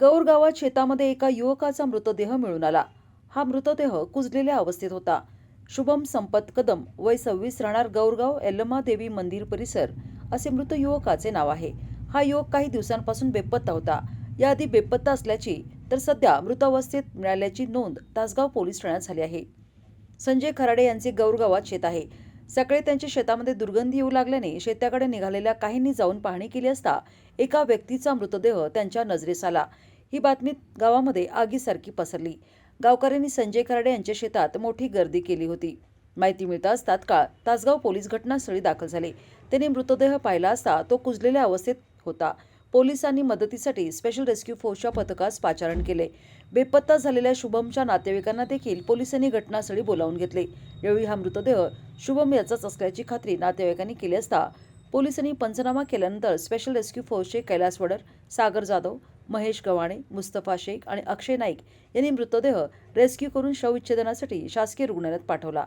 गौर गावात शेतामध्ये एका युवकाचा मृतदेह मिळून आला. हा मृतदेह कुजलेल्या अवस्थेत होता. शुभम संपत कदम वय सव्वीस राहणार गौरगाव एल्लमा देवी मंदिर परिसर असे मृत युवकाचे नाव आहे. हा युवक काही दिवसांपासून बेपत्ता होता. याआधी बेपत्ता असल्याची तर सध्या मृतावस्थेत मिळाल्याची नोंद तासगाव पोलीस ठाण्यात झाली आहे. संजय खराडे यांचे गौरगावात शेत आहे. सकाळी त्यांच्या शेतामध्ये दुर्गंधी येऊ लागल्याने शेताकडे निघालेल्या काहींनी जाऊन पाहणी केली असता एका व्यक्तीचा मृतदेह त्यांच्या नजरेस आला. ही बातमी गावामध्ये आगीसारखी पसरली. गावकऱ्यांनी संजय खराडे यांच्या शेतात मोठी गर्दी केली होती. माहिती मिळताच तात्काळ तासगाव पोलीस घटनास्थळी दाखल झाले. त्यांनी मृतदेह पाहिला असता तो कुजलेल्या अवस्थेत होता. पोलिसांनी मदतीसाठी स्पेशल रेस्क्यू फोर्सच्या पथकास पाचारण केले. बेपत्ता झालेल्या शुभमच्या नातेवाईकांना देखील पोलिसांनी घटनास्थळी बोलावून घेतले. यावेळी हा मृतदेह शुभम याचाच असल्याची खात्री नातेवाईकांनी केली असता पोलिसांनी पंचनामा केल्यानंतर स्पेशल रेस्क्यू फोर्सचे कैलास वडर सागर जाधव महेश गव्हाणे मुस्तफा शेख आणि अक्षय नाईक यांनी मृतदेह रेस्क्यू करून शवविच्छेदनासाठी शासकीय रुग्णालयात पाठवला.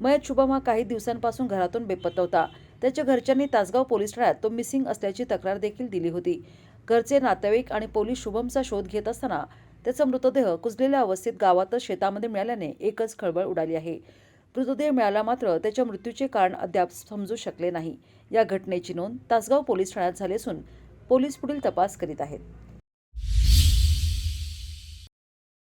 मयत शुभम हा काही दिवसांपासून घरातून बेपत्ता होता. त्याच्या घरच्यांनी तासगाव पोलीस ठाण्यात तो मिसिंग असल्याची तक्रार देखील दिली होती. घरचे नातेवाईक आणि पोलीस शुभमचा शोध घेत असताना त्याचा मृतदेह कुजलेल्या अवस्थेत गावातच शेतामध्ये मिळाल्याने एकच खळबळ उडाली आहे. मृतदेह मिळाला मात्र त्याच्या मृत्यूचे कारण अद्याप समजू शकले नाही. या घटनेची नोंद तासगाव पोलीस ठाण्यात झाली असून पोलीस पुढील तपास करीत आहेत.